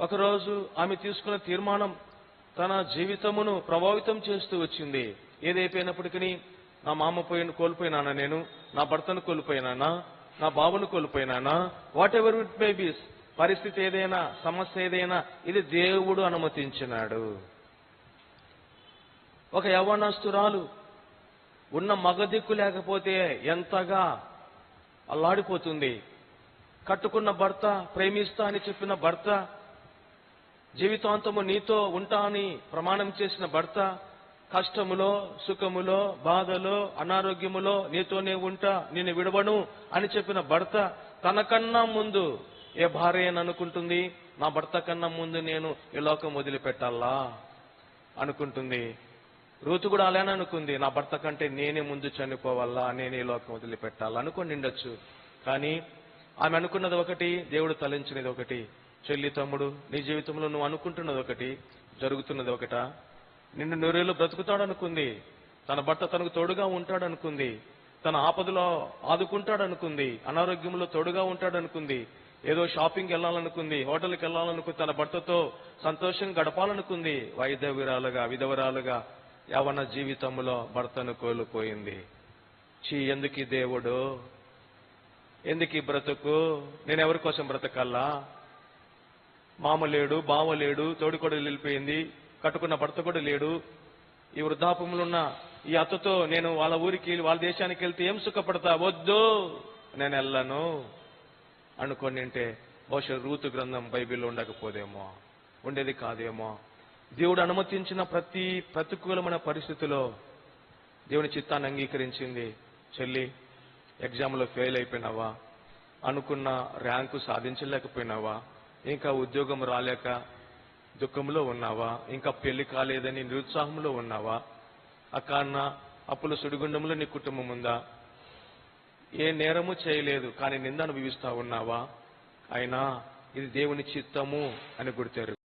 ఒకరోజు ఆమె తీసుకున్న తీర్మానం తన జీవితమును ప్రభావితం చేస్తూ వచ్చింది. ఏదైపోయినప్పటికీ నా మామ పోయిన కోల్పోయినానా నేను? నా భర్తను కోల్పోయినానా? నా బాబును కోల్పోయినానా? Whatever it may be పరిస్థితి ఏదైనా సమస్య ఏదైనా ఇది దేవుడు అనుమతించినాడు. ఒక యవనస్తురాలు ఉన్న మగదిక్కు లేకపోతే ఎంతగా అల్లాడిపోతుంది. కట్టుకున్న భర్త ప్రేమిస్తా అని చెప్పిన భర్త జీవితాంతము నీతో ఉంటా అని ప్రమాణం చేసిన భర్త కష్టములో సుఖములో బాధలో అనారోగ్యములో నీతోనే ఉంటా నేను విడవను అని చెప్పిన భర్త తనకన్నా ముందు ఏ భార్య అని అనుకుంటుంది? నా భర్త కన్నా ముందు నేను ఈ లోకం వదిలిపెట్టాలా? అనుకుంటుంది. రూతు కూడా అలానే అనుకుంది. నా భర్త కంటే నేనే ముందు చనిపోవాలా? నేనే ఈ లోకం వదిలిపెట్టాలా? అనుకుని ఉండొచ్చు కానీ ఆమె అనుకున్నది ఒకటి దేవుడు తలంచినది ఒకటి. చెల్లి తమ్ముడు నీ జీవితంలో నువ్వు అనుకుంటున్నది ఒకటి జరుగుతున్నది ఒకట. నిన్ను నూరేళ్ళు బ్రతుకుతాడు అనుకుంది తన భర్త తనకు తోడుగా ఉంటాడు అనుకుంది తన ఆపదలో ఆదుకుంటాడు అనుకుంది అనారోగ్యంలో తోడుగా ఉంటాడు అనుకుంది ఏదో షాపింగ్ వెళ్ళాలనుకుంది హోటల్కి వెళ్ళాలనుకుంది తన భర్తతో సంతోషం గడపాలనుకుంది. వైదవిరాలుగా విధవరాలుగా యవన జీవితంలో భర్తను కోల్పోయింది. చీ ఎందుకు దేవుడు? ఎందుకు బ్రతుకు? నేను ఎవరి కోసం బ్రతకల్లా? మామ లేడు బావ లేడు తోడికొడలు వెళ్ళిపోయింది కట్టుకున్న భర్త కూడా లేడు. ఈ వృద్ధాపంలో ఉన్న ఈ అత్తతో నేను వాళ్ళ ఊరికి వాళ్ళ దేశానికి వెళ్తే ఏం సుఖపడతా? వద్దు. నేను వెళ్ళను. అనుకొని అంటే బహుశా రూతు గ్రంథం బైబిల్లో ఉండకపోదేమో ఉండేది కాదేమో. దేవుడు అనుమతించిన ప్రతి ప్రతికూలమైన పరిస్థితిలో దేవుని చిత్తాన్ని అంగీకరించింది. చెల్లి ఎగ్జామ్లో ఫెయిల్ అయిపోయినావా? అనుకున్న ర్యాంకు సాధించలేకపోయినావా? ఇంకా ఉద్యోగం రాలేక దుఃఖంలో ఉన్నావా? ఇంకా పెళ్ళి కాలేదని నిరుత్సాహంలో ఉన్నావా? అకాన్న అప్పుల సుడిగుండంలో నీ కుటుంబం ఉందా? ఏ నేరము చేయలేదు కానీ నింద అనుభవిస్తా ఉన్నావా? అయినా ఇది దేవుని చిత్తము అని గుర్తారు